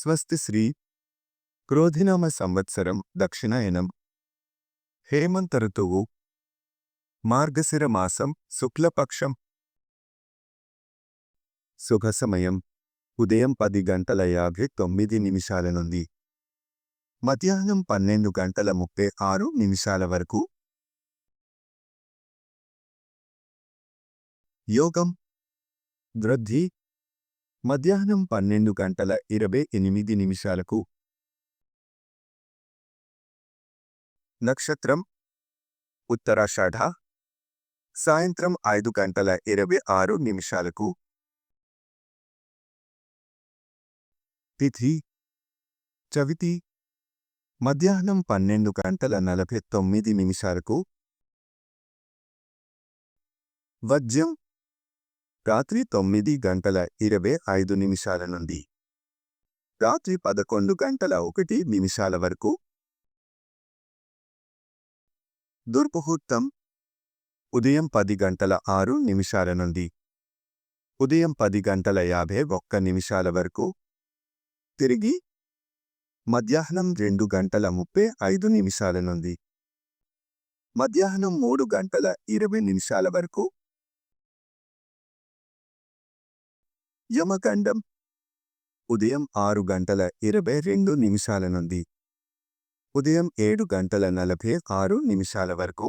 స్వస్తి శ్రీ క్రోధినామ సంవత్సరం దక్షిణాయనం హేమంత ఋతువు మార్గశిర మాసం శుక్లపక్షం. శుభ సమయం. ఉదయం పది గంటల యాభై తొమ్మిది నిమిషాల నుండి. మధ్యాహ్నం పన్నెండు గంటల ముప్పై ఆరు నిమిషాల వరకు. యోగం. వృద్ధి. మధ్యాహ్నం పన్నెండు గంటల ఇరవై ఎనిమిది నిమిషాలకు. నక్షత్రం. ఉత్తరాషాఢ. సాయంత్రం ఐదు గంటల ఇరవై ఆరు నిమిషాలకు. తిథి. చవితి. మధ్యాహ్నం పన్నెండు గంటల నలభై తొమ్మిది నిమిషాలకు. వజ్యం రాత్రి తొమ్మిది గంటల ఇరవై ఐదు నిమిషాల నుండి. రాత్రి పదకొండు గంటల ఒకటి నిమిషాల వరకు. దుర్ముహూర్తం. ఉదయం పది గంటల ఆరు నిమిషాల నుండి. ఉదయం పది గంటల యాభై ఒక్క నిమిషాల వరకు. తిరిగి. మధ్యాహ్నం రెండు గంటల ముప్పై ఐదు నిమిషాల నుండి. మధ్యాహ్నం మూడు గంటల ఇరవై నిమిషాల వరకు. యమకండం ఉదయం ఆరు గంటల ఇరవై రెండు నిమిషాల నుండి. ఉదయం ఏడు గంటల నలభై ఆరు నిమిషాల వరకు